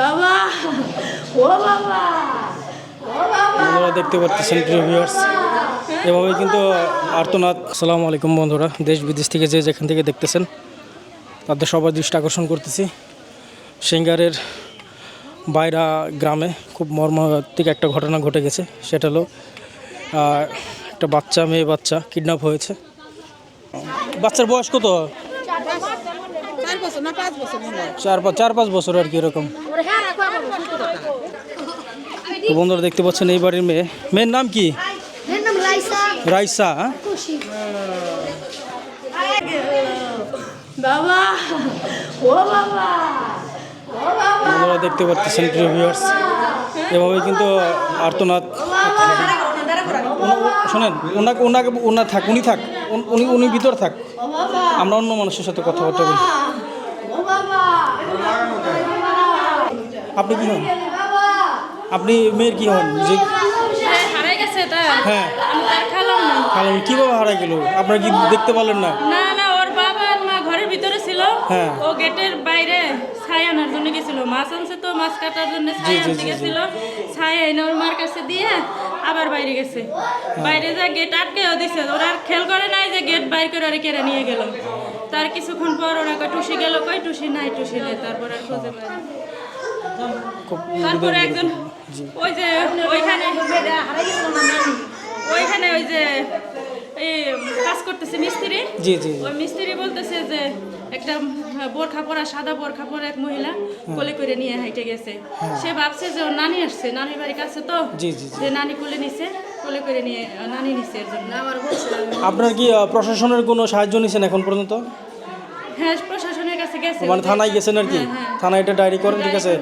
বাবা ও বাবা আপনারা দেখতে পাচ্ছেন প্রিয় ভিউয়ার্স এভাবে কিন্তু আর্তনাদ সালামু আলাইকুম বন্ধুরা দেশ বিদেশ থেকে যে যেখান থেকে দেখতেছেন তাদের সবার দৃষ্টি আকর্ষণ করতেছি। সিঙ্গারের বাইরা গ্রামে খুব মর্মান্তিক একটা ঘটনা ঘটে গেছে সেটা হলো একটা বাচ্চা মেয়ে বাচ্চা কিডন্যাপ হয়েছে। বাচ্চার বয়স কত? বছর না পাঁচ বছর চার পাঁচ চার পাঁচ বছর আর কি এরকম। তো বন্ধুরা দেখতে পাচ্ছেন এই বাড়ির মেয়ে। মেয়ের নাম কি? রাইসা। রাইসা। হ্যাঁ? বাবা ও বাবা ও বাবা। আপনারা দেখতে পাচ্ছেন প্রিয় ভিউয়ার্স এভাবে কিন্তু আর্তনাদ উনি- শোনেন ওনাকে ওনাকে ওনার থাক উনি থাক। উন- উনি উনি ভিতর থাক। আমরা অন্য মানুষের সাথে কথাবার্তা বলি ও বাবা আপনি কি হন? আপনি মেয়ের কি হন? যে হারাই গেছে তার হ্যাঁ। খেলাম কীভাবে হারাই গেল? আপনারা কি দেখতে পারলেন না? না না ওর বাবা আর মা ঘরের ভিতরে ছিল। হ্যাঁ। ও গেটের বাইরে ছাই আনার জন্য গেছিল। মাছ আনছে তো মাছ কাটার জন্য ছাই আনতে গেছিল। ছাই এনে ওর মার কাছে দিয়ে আবার বাইরে গেছে। বাইরে যা গেট আটকেও দিছে। ওরা আর খেয়াল করে নাই যে গেট বাইর করে ওরা কেড়ে নিয়ে গেল। তার কিছুক্ষণ পর ওরা কয় টুসি গেল কই টুসি নাই টুসি নেই। তারপর আর খুঁজে পায় তারপরে একজন ওই যে ওইখানে ওইখানে ওই যে এই কাজ করতেছে মিস্ত্রি। জি জি জি। ওই মিস্ত্রি বলতেছে যে একটা বোরখা পরা সাদা বোরখা পরা এক মহিলা কোলে করে নিয়ে হাইটে গেছে। সে ভাবছে যে ওর নানি আসছে নানির বাড়ির কাছে তো। জি, জি। যে নানি কোলে নিছে কোলে করে নিয়ে নানি নিছে এর জন্য। আপনার কি প্রশাসনের কোনো সাহায্য নিয়েছেন এখন পর্যন্ত? হ্যাঁ প্রশাসনের কাছে গেছে মানে থানায় গেছেন আর কি? হ্যাঁ, হ্যাঁ। থানায় এটা ডায়েরি করেন ঠিক আছে?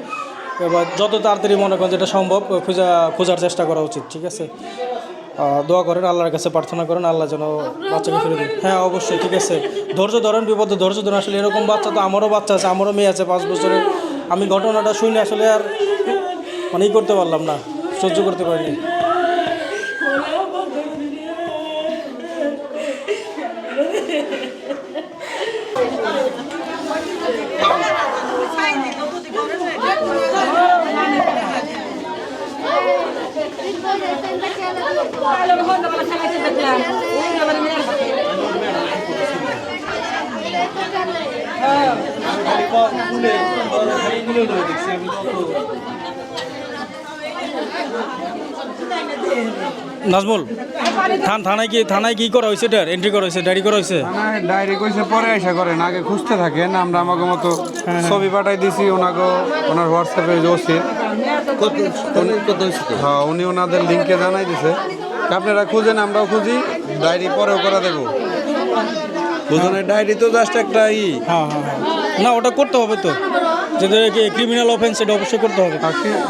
এবার যত তাড়াতাড়ি মনে করেন যেটা সম্ভব খোঁজা খোঁজার চেষ্টা করা উচিত ঠিক আছে? দোয়া করেন আল্লাহর কাছে প্রার্থনা করেন আল্লাহ যেন বাচ্চাকে ফিরে দেন। হ্যাঁ অবশ্যই ঠিক আছে। ধৈর্য ধরেন বিপদে ধৈর্য ধরেন। আসলে এরকম বাচ্চা তো আমারও বাচ্চা আছে আমারও মেয়ে আছে পাঁচ বছরের। আমি ঘটনাটা শুনে আসলে আর মানে ই করতে পারলাম না সহ্য করতে পারিনি। নাজমুল থানায় কি থানায় কি করা হয়েছে এটার? এন্ট্রি করা হয়েছে ডায়েরি করা হয়েছে? ডায়েরি কইছে পরে এসে করেন আগে খুঁজতে থাকেন আমরা আমাকে মতো ছবি পাঠাই দিছি ওনাকে ওনার হোয়াটসঅ্যাপে ওসি। হ্যাঁ উনি ওনাদের লিঙ্কে জানাই দিছে আপনারা খুঁজেন আমরাও খুঁজি ডায়েরি পরেও করে দেবো দুজনের ডায়েরি তো জাস্ট একটা ই হ্যাঁ হ্যাঁ হ্যাঁ না ওটা করতে হবে তো যেটা ক্রিমিনাল অফেন্স সেটা অবশ্যই করতে হবে আর কি-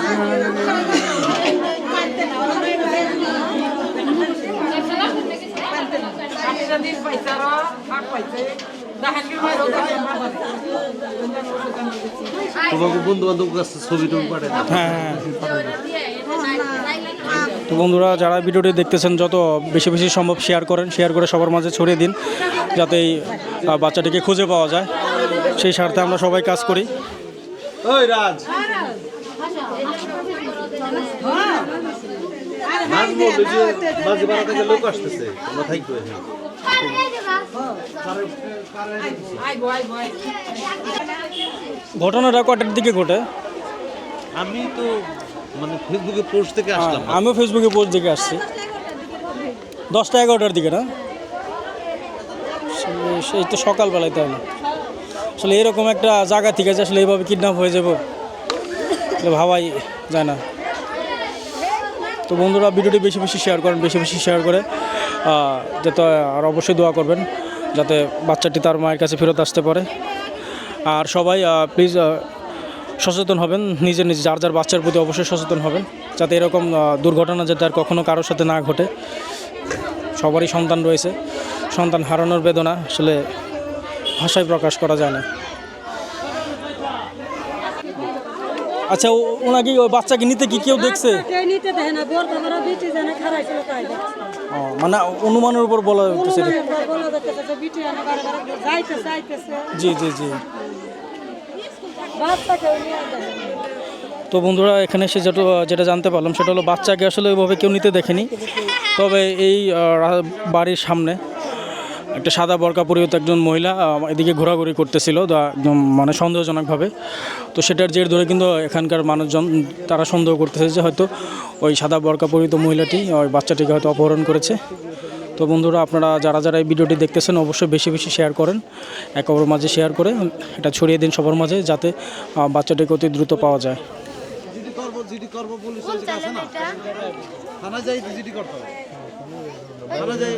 তোমাকে বন্ধু বান্ধব কাছে ছবি টবি হ্যাঁ হ্যাঁ। তো বন্ধুরা যারা ভিডিওটি দেখতেছেন যত বেশি বেশি সম্ভব শেয়ার করেন শেয়ার করে সবার মাঝে ছড়িয়ে দিন যাতে এই বাচ্চাটিকে খুঁজে পাওয়া যায়। সেই স্বার্থে আমরা সবাই কাজ করি। ওই রাজ। লোক আসতেছে ঘটনাটা কটার দিকে ঘটে? আমি তো মানে ফেসবুকে পোস্ট থেকে আসলাম। আমিও ফেসবুকে পোস্ট দেখে আসছি। দশটা এগারোটার দিকে না? সেই তো সকালবেলায় তাহলে আসলে এরকম একটা জায়গা থেকে আসলে এইভাবে কিডন্যাপ হয়ে যাব। ভাবাই যায় না। তো বন্ধুরা ভিডিওটি বেশি বেশি শেয়ার করেন বেশি বেশি শেয়ার করে যাতে আর অবশ্যই দোয়া করবেন। যাতে বাচ্চাটি তার মায়ের কাছে ফেরত আসতে পারে। আর সবাই প্লিজ সচেতন হবেন, নিজের নিজে যার যার বাচ্চার প্রতি অবশ্যই সচেতন হবেন, যাতে এরকম দুর্ঘটনা যাতে আর কখনও কারোর সাথে না ঘটে। সবারই সন্তান রয়েছে, সন্তান হারানোর বেদনা আসলে ভাষায় প্রকাশ করা যায় না। আচ্ছা ওনাকে, ওই বাচ্চাকে নিতে কি কেউ দেখছে। মানে অনুমানের উপর বলা হচ্ছে জি জি জি। তো বন্ধুরা এখানে এসে যেটা যেটা জানতে পারলাম সেটা হলো বাচ্চাকে আসলে ওইভাবে কেউ নিতে দেখেনি। তবে এই বাড়ির সামনে একটা সাদা বরকা পরিহিত একজন মহিলা এদিকে ঘোরাঘুরি করতেছিল একদম মানে সন্দেহজনকভাবে। তো সেটার জের ধরে কিন্তু এখানকার মানুষজন তারা সন্দেহ করতেছে যে হয়তো ওই সাদা বরকা পরিহিত মহিলাটি ওই বাচ্চাটিকে হয়তো অপহরণ করেছে। তো বন্ধুরা আপনারা যারা যারা এই ভিডিওটি দেখতেছেন অবশ্যই বেশি বেশি শেয়ার করেন একে অপরের মাঝে শেয়ার করে এটা ছড়িয়ে দিন সবার মাঝে যাতে বাচ্চাটিকে অতি দ্রুত পাওয়া যায়। জিডি করব জিডি করব পুলিশ থানা যাই জিডি করতে হবে। থানা যাই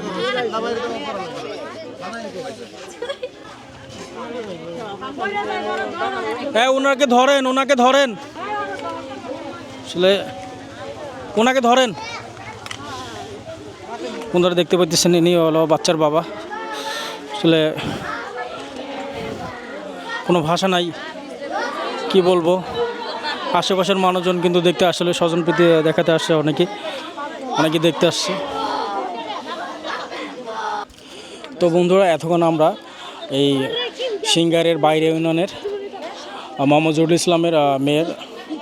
হ্যাঁ ওনাকে ধরেন ওনাকে ধরেন। আসলে ওনাকে ধরেন। ওনারা দেখতে পাচ্ছেন ইনি হলো বাচ্চার বাবা। আসলে কোনো ভাষা নাই, কি বলব? আশেপাশের মানুষজন কিন্তু দেখতে আসলে স্বজন প্রীতি দেখাতে আসছে অনেকে অনেকে দেখতে আসছে। তো বন্ধুরা এতক্ষণ আমরা এই সিঙ্গারের বাইরে ইউনিয়নের আহ, মোহাম্মদ জহুরুল ইসলামের মেয়ের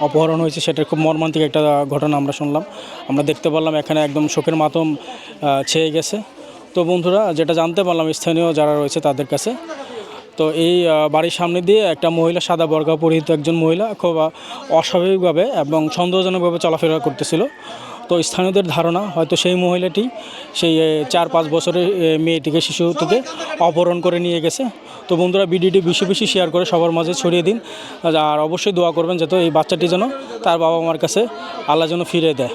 অপহরণ হয়েছে সেটার খুব মর্মান্তিক একটা ঘটনা আমরা শুনলাম। আমরা দেখতে পারলাম এখানে একদম শোকের মাতম ছেয়ে গেছে। তো বন্ধুরা যেটা জানতে পারলাম স্থানীয় যারা রয়েছে তাদের কাছে। তো এই বাড়ির সামনে দিয়ে একটা মহিলা সাদা বর্গা পরিহিত একজন মহিলা খুব অস্বাভাবিকভাবে এবং সন্দেহজনকভাবে চলাফেরা করতেছিল। তো স্থানীয়দের ধারণা, হয়তো সেই মহিলাটি সেই চার পাঁচ বছরের মেয়েটিকে শিশু থেকে অপহরণ করে নিয়ে গেছে। তো বন্ধুরা, ভিডিওটি বেশি বেশি শেয়ার করে সবার মাঝে ছড়িয়ে দিন। আর অবশ্যই দোয়া করবেন যাতে এই বাচ্চাটি যেন তার বাবা মার কাছে আল্লাহ যেন ফিরে দেয়।